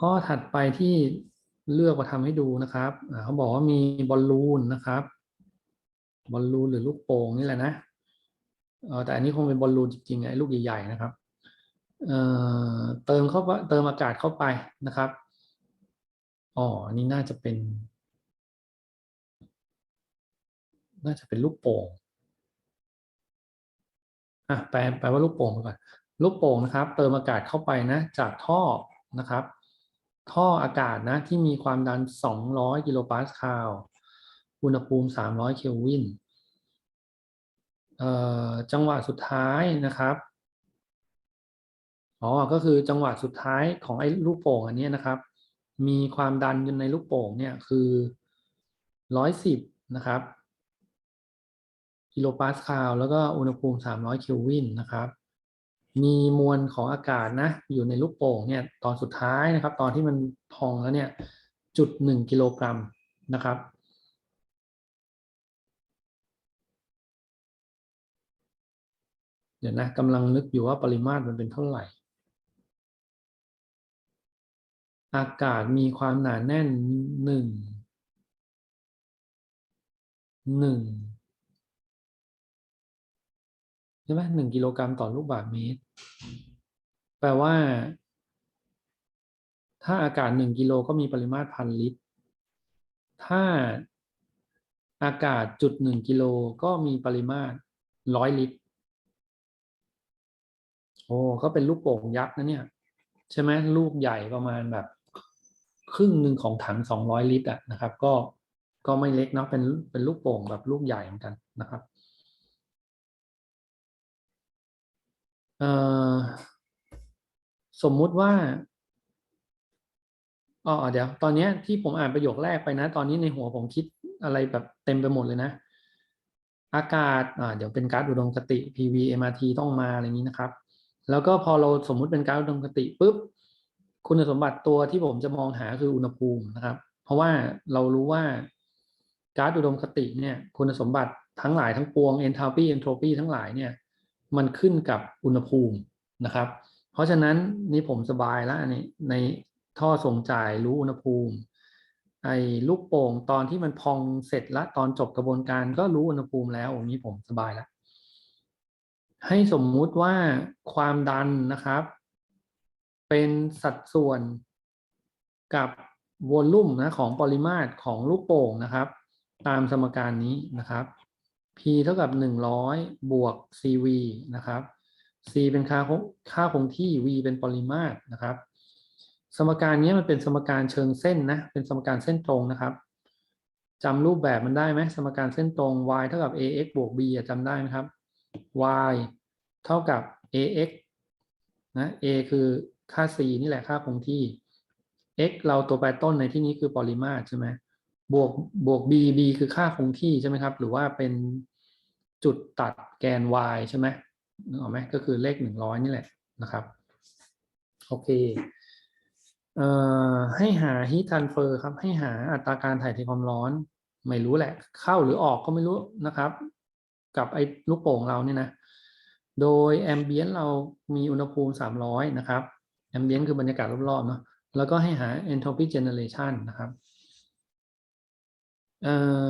ข้อถัดไปที่เลือกมาทำให้ดูนะครับเขาบอกว่ามีบอลลูนนะครับบอลลูนหรือลูกโป่งนี่แหละนะเออแต่อันนี้คงเป็นบอลลูนจริงๆไอ้ลูกใหญ่ๆนะครับเอ่อเติมเข้าไปเติมอากาศเข้าไปนะครับอ๋ออันนี้น่าจะเป็น น่าจะเป็นลูกโป่งอะแปลแปลว่าลูกโป่งไปก่อนลูกโป่งนะครับ เติมอากาศเข้าไปนะ จากท่อนะครับ ท่ออากาศนะที่มีความดัน 200 กิโลปาสคาล อุณหภูมิ 300 เคลวินเจังหวะสุดท้ายนะครับ อ๋อ ก็คือจังหวะสุดท้ายของไอ้ลูกโป่งอันนี้นะครับ มีความดันอยู่ในลูกโป่งเนี่ยคือ 110 นะครับ กิโลปาสคาล แล้วก็อุณหภูมิ 300 เคลวินนะครับ มีมวลของอากาศนะ อยู่ในลูกโป่งเนี่ยตอนสุดท้ายนะครับ ตอนที่มันพองแล้วเนี่ยจุดหนึ่งกิโลกรัมนะครับ เดี๋ยวนะกำลังนึกอยู่ว่าปริมาตรมันเป็นเท่าไหร่ อากาศมีความหนาแน่นหนึ่งหนึ่ง ช่ไหมหนึ่งกิโลกรัมต่อลูกบาศก์เมตร แปลว่า ถ้าอากาศหนึ่งกิโลก็มีปริมาตรพันลิตร ถ้าอากาศจุดหนึ่งกิโลก็มีปริมาตรร้อยลิตร โอ้ก็เป็นลูกโป่งยักษ์นะเนี่ย ใช่ไหมลูกใหญ่ประมาณแบบ ครึ่งหนึ่งของถังสองร้อยลิตรอะนะครับ ก็ก็ไม่เล็กเนาะเป็นเป็นลูกโป่งแบบลูกใหญ่เหมือนกันนะครับ สมมุติว่าอ๋อเดี๋ยว ตอนนี้ที่ผมอ่านประโยคแรกไปนะ ตอนนี้ในหัวผมคิดอะไรแบบเต็มไปหมดเลยนะ อากาศอ่าเดี๋ยวเป็นก๊าซอุดมคติ PV MRT ต้องมาอะไรนี้นะครับ แล้วก็พอเราสมมุติเป็นก๊าซอุดมคติปุ๊บคุณสมบัติตัวที่ผมจะมองหาคืออุณหภูมินะครับ เพราะว่าเรารู้ว่าก๊าซอุดมคติเนี่ย คุณสมบัติทั้งหลายทั้งปวง enthalpy entropy ทั้งหลายเนี่ย มันขึ้นกับอุณหภูมินะครับ เพราะฉะนั้นนี่ผมสบายแล้วอันนี้ในท่อส่งจ่ายรู้อุณหภูมิไอ้ลูกโป่งตอนที่มันพองเสร็จแล้วตอนจบกระบวนการก็รู้อุณหภูมิแล้วอย่างนี้ผมสบายแล้วให้สมมุติว่าความดันนะครับ เป็นสัดส่วนกับวอลลุ่มนะของปริมาตรของลูกโป่งนะครับ ตามสมการนี้นะครับ P เท่ากับ100บวก CV นะครับ C เป็นค่าค่าคงที่ V เป็นปริมาตรนะครับ สมการนี้มันเป็นสมการเชิงเส้นนะ เป็นสมการเส้นตรงนะครับจำรูปแบบมันได้ไหมสมการเส้นตรง y เท่ากับ ax บวก b อจำได้ไหมครับ y เท่ากับ ax นะ a คือค่า c นี่แหละค่าคงที่ x เราตัวแปรต้นในที่นี้คือปริมาตรใช่ไหมบวกบวก b b คือค่าคงที่ใช่ไหมครับ หรือว่าเป็น จุดตัดแกน y ใช่ไหมนึกออกไหมก็คือเลขหนึ่งร้อยนี่แหละนะครับ โอเคเอ่อให้หา heat transfer ครับ ให้หาอัตราการถ่ายเทความร้อน ไม่รู้แหละ เข้าหรือออกก็ไม่รู้นะครับ กับไอ้ลูกโป่งเราเนี่ยนะ โดยแอมเบียนเรามีอุณหภูมิ 300 นะครับแอมเบียนคือบรรยากาศรอบๆเนาะแล้วก็ให้หา entropy generation นะครับเอ่อ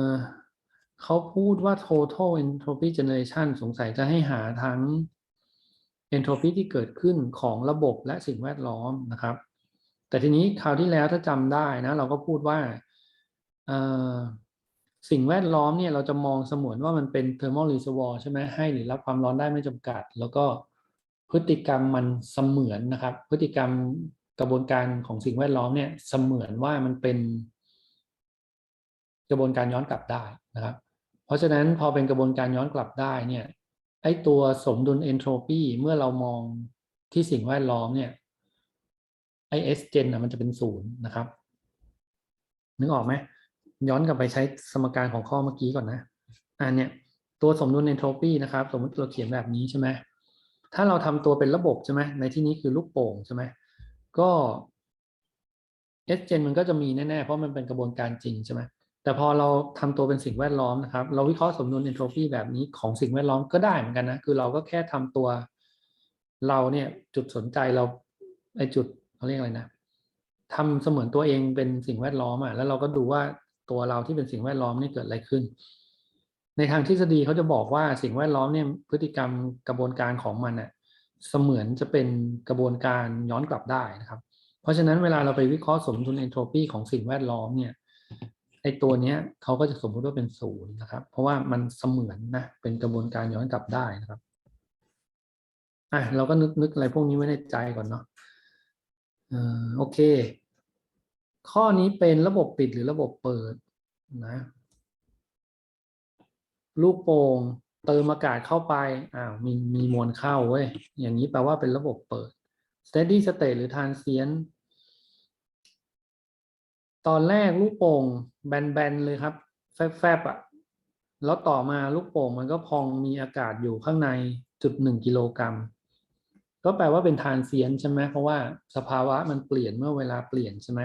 เขาพูดว่า total entropy generation สงสัยจะให้หาทั้ง entropy ที่เกิดขึ้นของระบบและสิ่งแวดล้อมนะครับ แต่ทีนี้คราวที่แล้วถ้าจำได้นะ เราก็พูดว่าสิ่งแวดล้อมเนี่ยเราจะมองเสมือนว่ามันเป็น thermal reservoir ใช่ไหมให้หรือรับความร้อนได้ไม่จำกัด แล้วก็พฤติกรรมมันเสมือนนะครับ พฤติกรรมกระบวนการของสิ่งแวดล้อมเนี่ยเสมือนว่ามันเป็นกระบวนการย้อนกลับได้นะครับ ราะฉะนั้นพอเป็นกระบวนการย้อนกลับได้เนี่ยไอตัวสมดุลเอนโทรปีเมื่อเรามองที่สิ่งแวดล้อมเนี่ยไอเอสเจนมันจะเป็นศูนย์นะครับ นึกออกไหมย้อนกลับไปใช้สมการของข้อเมื่อกี้ก่อนนะอันเนี้ยตัวสมดุลเอนโทรปีนะครับ สมมติเราเขียนแบบนี้ใช่ไหมถ้าเราทำตัวเป็นระบบใช่ไหมในที่นี้คือลูกโป่งใช่ไหมก็เอสเจนมันก็จะมีแน่ๆ เพราะมันเป็นกระบวนการจริงใช่ไหม แต่พอเราทำตัวเป็นสิ่งแวดล้อมนะครับ เราวิเคราะห์สมดุลเอนโทรปีแบบนี้ของสิ่งแวดล้อมก็ได้เหมือนกันนะ คือเราก็แค่ทำตัวเราเนี่ยจุดสนใจเราไอจุดเขาเรียกอะไรนะทำเสมือนตัวเองเป็นสิ่งแวดล้อมอะแล้วเราก็ดูว่าตัวเราที่เป็นสิ่งแวดล้อมนี่เกิดอะไรขึ้น ในทางทฤษฎีเขาจะบอกว่าสิ่งแวดล้อมเนี่ยพฤติกรรมกระบวนการของมันอะเสมือนจะเป็นกระบวนการย้อนกลับได้นะครับ เพราะฉะนั้นเวลาเราไปวิเคราะห์สมดุลเอนโทรปีของสิ่งแวดล้อมเนี่ย ไอตัวเนี้ยเขาก็จะสมมติว่าเป็นศูนย์นะครับ เพราะว่ามันเสมือนนะเป็นกระบวนการย้อนกลับได้นะครับอะเราก็นึกนึกอะไรพวกนี้ไว้ในใจก่อนเนาะเอ่อโอเค ข้อนี้เป็นระบบปิดหรือระบบเปิดนะลูกโป่งเติมอากาศเข้าไปอ้าวมีมีมวลเข้าเว้ยอย่างนี้แปลว่าเป็นระบบเปิด steady state หรือ transient ตอนแรกลูกโป่งแบนๆเลยครับ แฟบๆอะแล้วต่อมาลูกโป่งมันก็พองมีอากาศอยู่ข้างในจุดหนึ่งกิโลกรัมก็แปลว่าเป็นทานเซียนใช่ไหมเพราะว่าสภาวะมันเปลี่ยนเมื่อเวลาเปลี่ยนใช่ไหม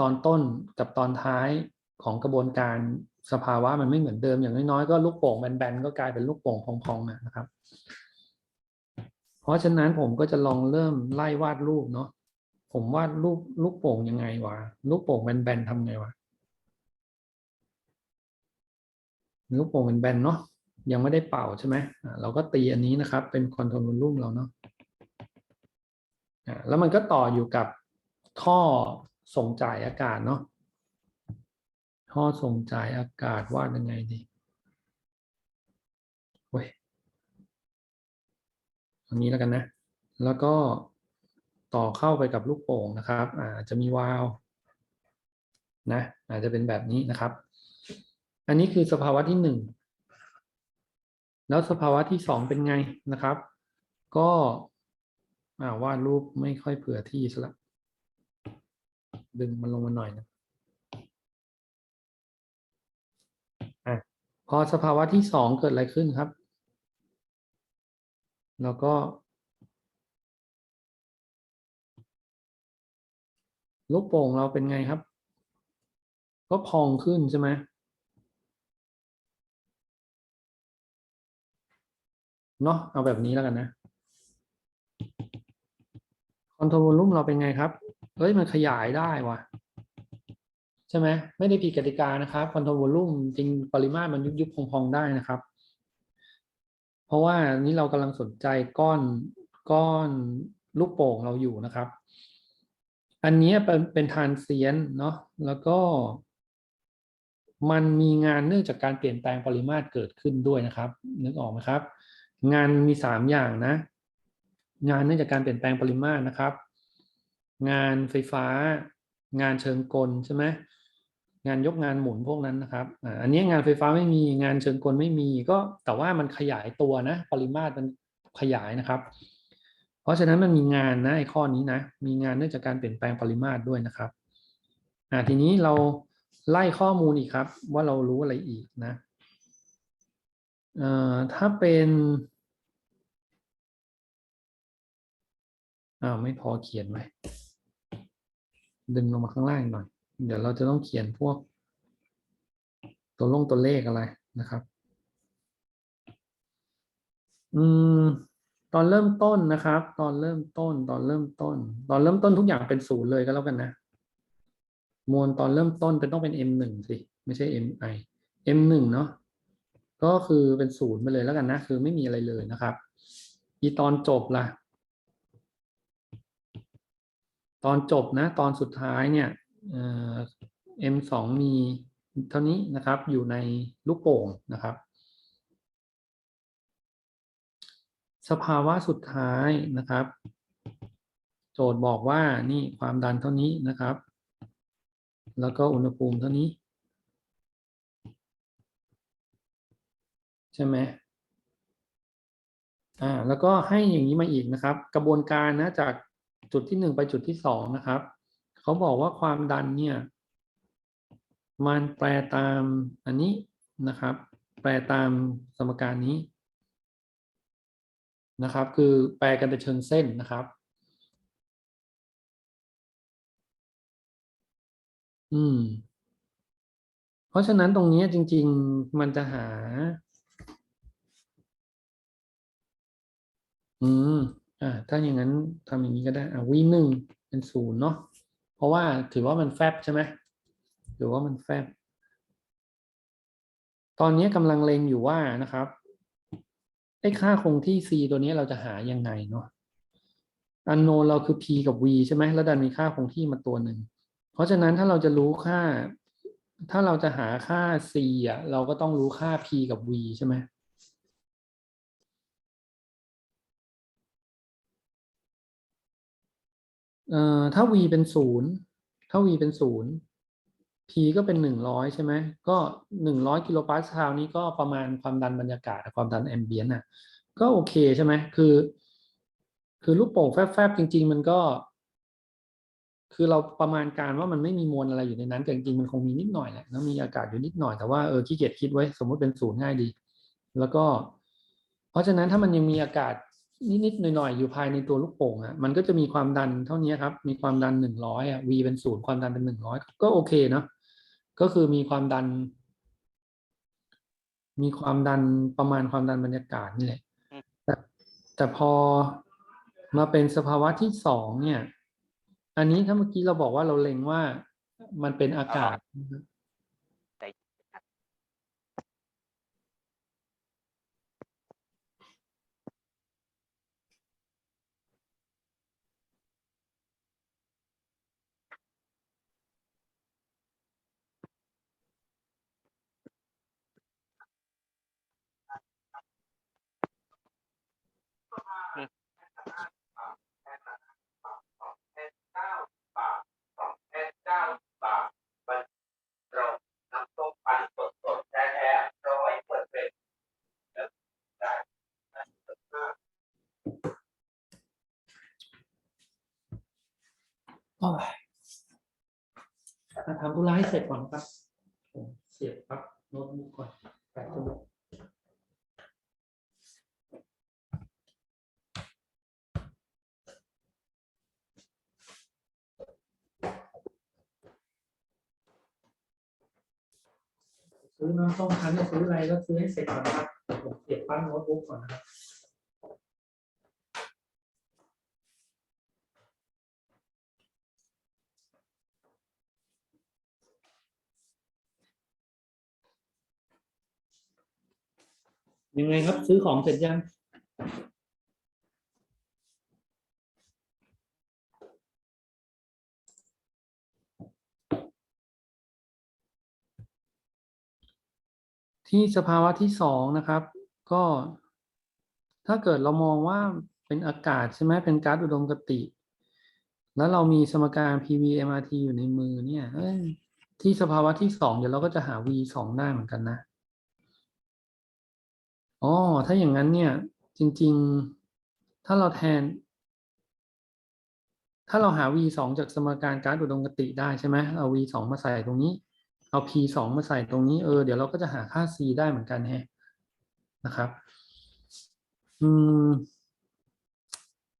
ตอนต้นกับตอนท้ายของกระบวนการสภาวะมันไม่เหมือนเดิมอย่างน้อยๆก็ลูกโป่งแบนๆก็กลายเป็นลูกโป่งพองๆนะครับ เพราะฉะนั้นผมก็จะลองเริ่มไล่วาดรูปเนาะ ผมวาดรูปลูกโป่งยังไงวะลูกโป่งแบนๆทำไงวะลูกโป่งแบนๆเนาะยังไม่ได้เป่าใช่ไหมเราก็ตีอันนี้นะครับ เป็นคอนโทรลรูมเราเนาะแล้วมันก็ต่ออยู่กับท่อส่งจ่ายอากาศเนาะท่อส่งจ่ายอากาศวาดยังไงดีเว้ยอันนี้แล้วกันนะ แล้วก็ ต่อเข้าไปกับลูกโป่งนะครับอาจจะมีวาล์วนะอาจจะเป็นแบบนี้นะครับ อันนี้คือสภาวะที่หนึ่งแล้วสภาวะที่สองเป็นไงนะครับ ก็วาดรูปไม่ค่อยเผื่อที่ซะละดึงมันลงมาหน่อยนะอะพอสภาวะที่สองเกิดอะไรขึ้นครับ แล้วก็ ลูกโป่งเราเป็นไงครับ ก็พองขึ้นใช่ไหมเนาะเอาแบบนี้แล้วกันนะคอนโทรลลุ่มเราเป็นไงครับเฮ้ยมันขยายได้ว่ะ ใช่ไหมไม่ได้ผิดกติกานะครับคอนโทรลลุ่มจริงปริมาตรมันยุบยุบพองๆได้นะครับ เพราะว่านี่เรากำลังสนใจก้อนก้อนลูกโป่งเราอยู่นะครับ อันนี้เป็นเป็นทานเซียนเนาะแล้วก็ มันมีงานเนื่องจากการเปลี่ยนแปลงปริมาตรเกิดขึ้นด้วยนะครับ นึกออกไหมครับ งานมีสามอย่างนะ งานเนื่องจากการเปลี่ยนแปลงปริมาตรนะครับ งานไฟฟ้า งานเชิงกลใช่ไหมงานยกงานหมุนพวกนั้นนะครับอันนี้งานไฟฟ้าไม่มีงานเชิงกลไม่มีก็แต่ว่ามันขยายตัวนะ ปริมาตรมันขยายนะครับ เพราะฉะนั้นมันมีงานนะไอ้ข้อนี้นะ มีงานเนื่องจากการเปลี่ยนแปลงปริมาตรด้วยนะครับอ่าทีนี้เราไล่ข้อมูลอีกครับ ว่าเรารู้อะไรอีกนะเอ่อถ้าเป็นอ้าวไม่พอเขียนไว้ดึงลงมาข้างล่างหน่อย เดี๋ยวเราจะต้องเขียนพวก ตัวลงตัวเลขอะไรนะครับ อืม ตอนเริ่มต้นนะครับ ตอนเริ่มต้น ตอนเริ่มต้น ตอนเริ่มต้นทุกอย่างเป็นศูนย์เลยก็แล้วกันนะ มวลตอนเริ่มต้นเป็นต้องเป็น m หนึ่งสิ ไม่ใช่ mi m หนึ่งเนาะก็คือเป็นศูนย์ไปเลยแล้วกันนะ คือไม่มีอะไรเลยนะครับ อีตอนจบล่ะ ตอนจบนะ ตอนสุดท้ายเนี่ยเอ่อ m สองมีเท่านี้นะครับ อยู่ในลูกโป่งนะครับ สภาวะสุดท้ายนะครับ โจทย์บอกว่านี่ความดันเท่านี้นะครับ แล้วก็อุณหภูมิเท่านี้ ใช่ไหมอ่าแล้วก็ให้อย่างนี้มาอีกนะครับ กระบวนการนะจากจุดที่หนึ่งไปจุดที่สองนะครับ เขาบอกว่าความดันเนี่ย มันแปลตามอันนี้นะครับ แปลตามสมการนี้ นะครับ คือแปลกันเป็นเชิงเส้นนะครับ อืม เพราะฉะนั้นตรงนี้จริง ๆ มันจะหา อืม อ่า ถ้าอย่างนั้นทำอย่างนี้ก็ได้ อ่า v หนึ่งเป็นศูนย์เนาะ เพราะว่าถือว่ามันแฟบใช่ไหมถือว่ามันแฟบตอนนี้กำลังเล็งอยู่ว่านะครับ ไอ้ค่าคงที่ c ตัวนี้เราจะหายังไงเนาะอันโนเราคือ p กับ v ใช่ไหมแล้วดันมีค่าคงที่มาตัวหนึ่ง เพราะฉะนั้นถ้าเราจะรู้ค่า ถ้าเราจะหาค่า c อะ เราก็ต้องรู้ค่า p กับ v ใช่ไหมเอ่อถ้า v เป็นศูนย์ถ้า v เป็นศูนย์ p ก็เป็นหนึ่งร้อยใช่ไหมก็หนึ่งร้อยกิโลปาสคาลนี้ก็ประมาณความดันบรรยากาศความดันแอมเบียนน่ะก็โอเคใช่ไหมคือ คือลูกโป่งแฟบๆจริง ๆ มันก็ คือเราประมาณการว่ามันไม่มีมวลอะไรอยู่ในนั้นแต่จริงๆมันคงมีนิดหน่อยแหละแล้วมีอากาศอยู่นิดหน่อยแต่ว่าเออขี้เกียจคิดไว้สมมติเป็นศูนย์ง่ายดี แล้วก็ เพราะฉะนั้นถ้ามันยังมีอากาศนิดๆหน่อยๆอยู่ภายในตัวลูกโป่งอะมันก็จะมีความดันเท่านี้ครับ มีความดันหนึ่งร้อยอะ v เป็นศูนย์ความดันเป็นหนึ่งร้อยก็โอเคเนาะ ก็คือมีความดัน มีความดันประมาณความดันบรรยากาศนี่แหละแต่แต่พอมาเป็นสภาวะที่สองเนี่ย อันนี้ถ้าเมื่อกี้เราบอกว่าเราเล็งว่ามันเป็นอากาศนะครับ โอ้ยมาทำธุระให้เสร็จก่อนครับผมเสียบปลั๊บโน้ตบุ๊กก่อนแปดชั่วโมง ซื้อน้ำส้มคั้นจะซื้ออะไรก็ซื้อให้เสร็จก่อนนะครับผมเสียบปลั๊กโน้ตบุ๊กก่อนนะครับยังไงครับ ซื้อของเสร็จยัง ที่สภาวะที่สองนะครับ ก็ ถ้าเกิดเรามองว่าเป็นอากาศใช่ไหมเป็นก๊าซอุดมกติ แล้วเรามีสมการ PV MRT อยู่ในมือเนี่ยที่สภาวะที่สองเดี๋ยวเราก็จะหา V สองได้เหมือนกันนะอ๋อถ้าอย่างนั้นเนี่ย จริง ๆ ถ้าเราแทน ถ้าเราหา v สองจากสมการการอุดมกติได้ใช่ไหมเอา v สองมาใส่ตรงนี้ เอา p สองมาใส่ตรงนี้เออเดี๋ยวเราก็จะหาค่า c ได้เหมือนกันแฮะนะครับ อืม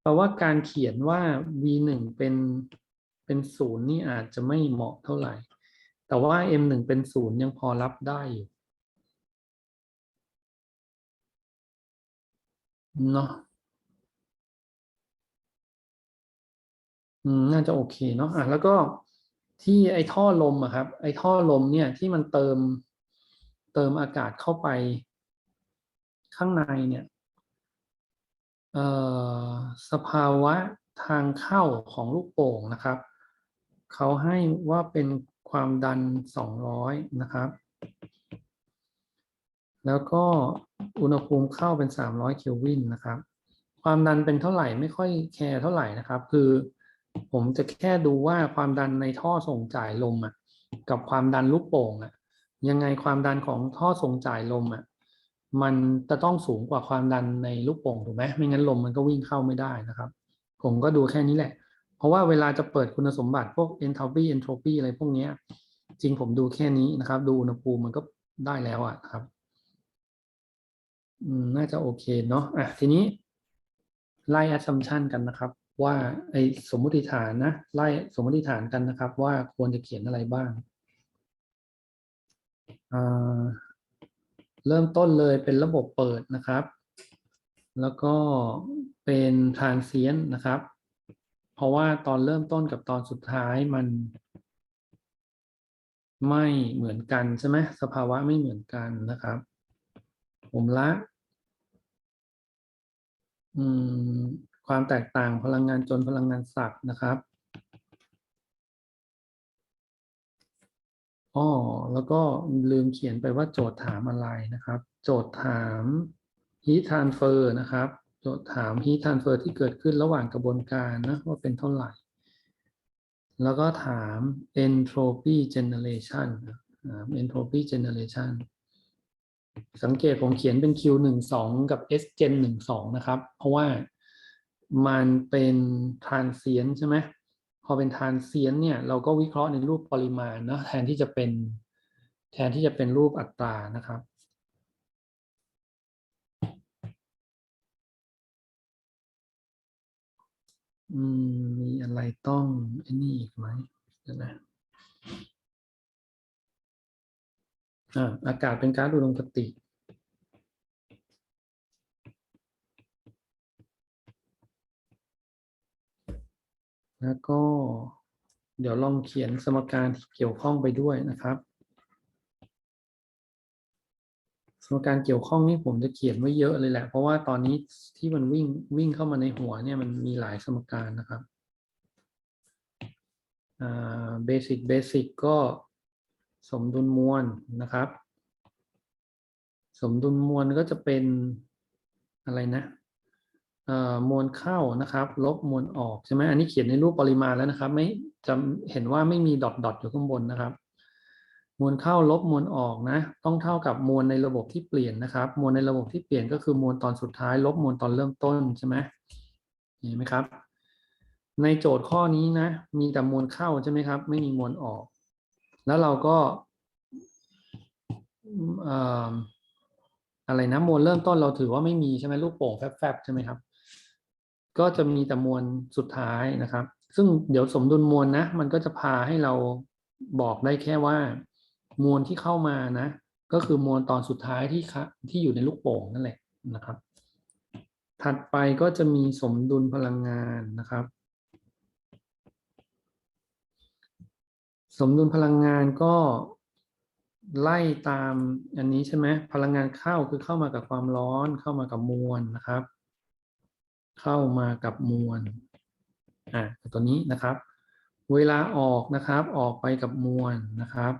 แปลว่าการเขียนว่า v หนึ่งเป็นเป็นศูนย์นี่อาจจะไม่เหมาะเท่าไหร่ แต่ว่า m หนึ่งเป็นศูนย์ยังพอรับได้อยู่เนาะอืมน่าจะโอเคเนาะอะแล้วก็ ที่ไอท่อลมอะครับ ไอท่อลมเนี่ยที่มันเติมเติมอากาศเข้าไปข้างในเนี่ยสภาวะทางเข้าของลูกโป่งนะครับ เขาให้ว่าเป็นความดัน 200 นะครับ แล้วก็อุณหภูมิเข้าเป็น 300 เคลวินนะครับ ความดันเป็นเท่าไหร่ไม่ค่อยแคร์เท่าไหร่นะครับ คือ ผมจะแค่ดูว่าความดันในท่อส่งจ่ายลมอะกับความดันลูกโป่งอะยังไงความดันของท่อส่งจ่ายลมอะมันจะต้องสูงกว่าความดันในลูกโป่งถูกไหมไม่งั้นลมมันก็วิ่งเข้าไม่ได้นะครับ ผมก็ดูแค่นี้แหละ เพราะว่าเวลาจะเปิดคุณสมบัติพวก enthalpy entropy อะไรพวกนี้จริงผมดูแค่นี้นะครับ ดูอุณหภูมิมันก็ได้แล้วอะครับน่าจะโอเคเนาะอะทีนี้ไล่ assumption กันนะครับ ว่าไอสมมุติฐานนะไล่สมมติฐานกันนะครับ ว่าควรจะเขียนอะไรบ้างอ่าเริ่มต้นเลยเป็นระบบเปิดนะครับ แล้วก็เป็น transient นะครับ เพราะว่าตอนเริ่มต้นกับตอนสุดท้ายมัน ไม่เหมือนกันใช่ไหมสภาวะไม่เหมือนกันนะครับ ผมละ อืม ความแตกต่างพลังงานจนพลังงานศักดิ์นะครับอ๋อแล้วก็ลืมเขียนไปว่าโจทย์ถามอะไรนะครับ โจทย์ถาม heat transfer นะครับ โจทย์ถาม heat transfer ที่เกิดขึ้นระหว่างกระบวนการนะว่าเป็นเท่าไหร่ แล้วก็ถาม entropy generation entropy generation สังเกตผมเขียนเป็น Q หนึ่งสองกับ S gen หนึ่งสองนะครับ เพราะว่า มันเป็น transient ใช่ไหมพอเป็น transient เนี่ยเราก็วิเคราะห์ในรูปปริมาณเนะแทนที่จะเป็นแทนที่จะเป็นรูปอัตรานะครับอืมมีอะไรต้องไอ้นี่อีกไหมนะอ่าอากาศเป็นกาซอุดมคติ แล้วก็เดี๋ยวลองเขียนสมการที่เกี่ยวข้องไปด้วยนะครับ สมการเกี่ยวข้องนี่ผมจะเขียนไว้เยอะเลยแหละ เพราะว่าตอนนี้ที่มันวิ่งวิ่งเข้ามาในหัวเนี่ยมันมีหลายสมการนะครับเบสิกเบสิกก็สมดุลมวลนะครับ สมดุลมวลก็จะเป็นอะไรนะ มวลเข้านะครับ ลบมวลออกใช่ไหมอันนี้เขียนในรูปปริมาณแล้วนะครับ ไม่จะเห็นว่าไม่มีดอทดอทอยู่ข้างบนนะครับ มวลเข้าลบมวลออกนะ ต้องเท่ากับมวลในระบบที่เปลี่ยนนะครับ มวลในระบบที่เปลี่ยนก็คือมวลตอนสุดท้าย ลบมวลตอนเริ่มต้นใช่ไหมเห็นไหมครับ ในโจทย์ข้อนี้นะ มีแต่มวลเข้าใช่ไหมครับ ไม่มีมวลออก แล้วเราก็เอ่ออะไรนะมวลเริ่มต้นเราถือว่าไม่มีใช่ไหมลูกโป่งแฟบๆใช่ไหมครับ ก็จะมีแต่มวลสุดท้ายนะครับ ซึ่งเดี๋ยวสมดุลมวลนะ มันก็จะพาให้เราบอกได้แค่ว่า มวลที่เข้ามานะ ก็คือมวลตอนสุดท้ายที่ที่อยู่ในลูกโป่งนั่นแหละนะครับ ถัดไปก็จะมีสมดุลพลังงานนะครับ สมดุลพลังงานก็ไล่ตามอันนี้ใช่ไหมพลังงานเข้าคือเข้ามากับความร้อนเข้ามากับมวลนะครับ เข้ามากับมวลอะตัวนี้นะครับ เวลาออกนะครับออกไปกับมวลนะครับ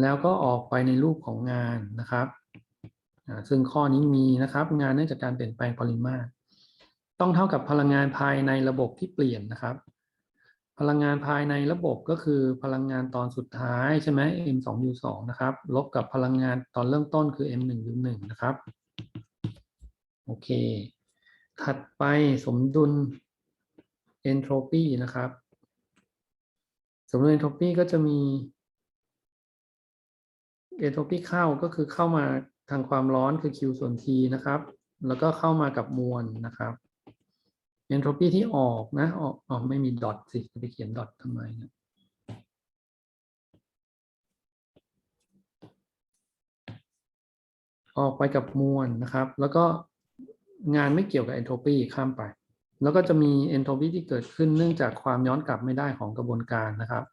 แล้วก็ออกไปในรูปของงานนะครับซึ่งข้อนี้มีนะครับ งานเนื่องจากการเปลี่ยนแปลงปริมาตร ต้องเท่ากับพลังงานภายในระบบที่เปลี่ยนนะครับ พลังงานภายในระบบก็คือพลังงานตอนสุดท้ายใช่ไหม m 2 u 2นะครับ ลบกับพลังงานตอนเริ่มต้นคือ m 1 u 1นะครับ โอเค ถัดไปสมดุล entropy นะครับ สมดุล entropy ก็จะมี entropy เข้าก็คือเข้ามาทางความร้อนคือ Q ส่วน T นะครับ แล้วก็เข้ามากับมวลนะครับ entropy ที่ออกนะออกออกไม่มีดอทสิจะไปเขียนดอททำไมเนะออกไปกับมวลนะครับ แล้วก็ งานไม่เกี่ยวกับ entropy ข้ามไป แล้วก็จะมี entropy ที่เกิดขึ้นเนื่องจากความย้อนกลับไม่ได้ของกระบวนการนะครับ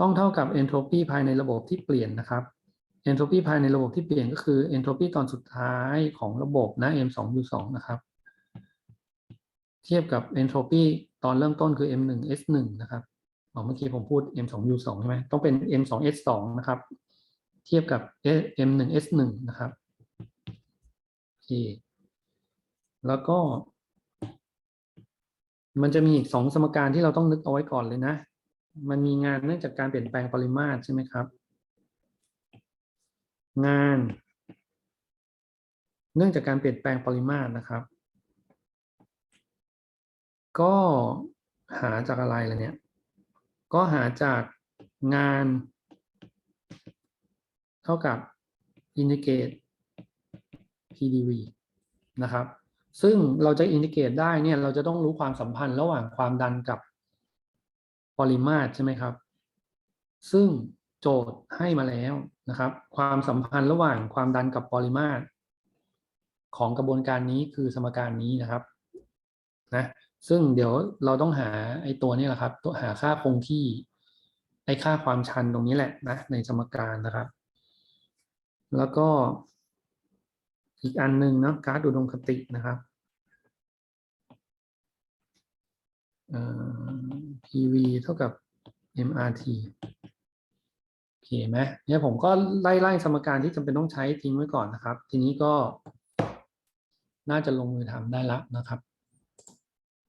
ต้องเท่ากับ entropy ภายในระบบที่เปลี่ยนนะครับ entropy ภายในระบบที่เปลี่ยนก็คือ entropy ตอนสุดท้ายของระบบนะ m 2 u 2 นะครับ เทียบกับ entropy ตอนเริ่มต้นคือ m 1 s 1 นะครับอ๋อเมื่อกี้ผมพูด m 2 u 2 ใช่ไหมต้องเป็น m 2 s 2 นะครับ เทียบกับ m 1 s 1 นะครับโอเค แล้วก็ มันจะมีอีกสองสมการที่เราต้องนึกเอาไว้ก่อนเลยนะ มันมีงานเนื่องจากการเปลี่ยนแปลงปริมาตรใช่ไหมครับ งาน เนื่องจากการเปลี่ยนแปลงปริมาตรนะครับ ก็หาจากอะไรล่ะเนี่ย ก็หาจากงาน เท่ากับ indicate PdV นะครับ ซึ่งเราจะอินดิเกตได้เนี่ยเราจะต้องรู้ความสัมพันธ์ระหว่างความดันกับปริมาตรใช่ไหมครับ ซึ่งโจทย์ให้มาแล้วนะครับ ความสัมพันธ์ระหว่างความดันกับปริมาตร ของกระบวนการนี้คือสมการนี้นะครับนะซึ่งเดี๋ยวเราต้องหาไอ้ตัวนี้แหละครับ ตัวหาค่าคงที่ไอ้ค่าความชันตรงนี้แหละนะในสมการนะครับ แล้วก็อีกอันหนึ่งนะการ์ดอุดมคตินะครับเอ่อ PV เท่ากับ MRT โอเคไหมเนี่ยผมก็ไล่ไล่สมการที่จำเป็นต้องใช้ทิ้งไว้ก่อนนะครับ ทีนี้ก็ น่าจะลงมือทำได้แล้วนะครับ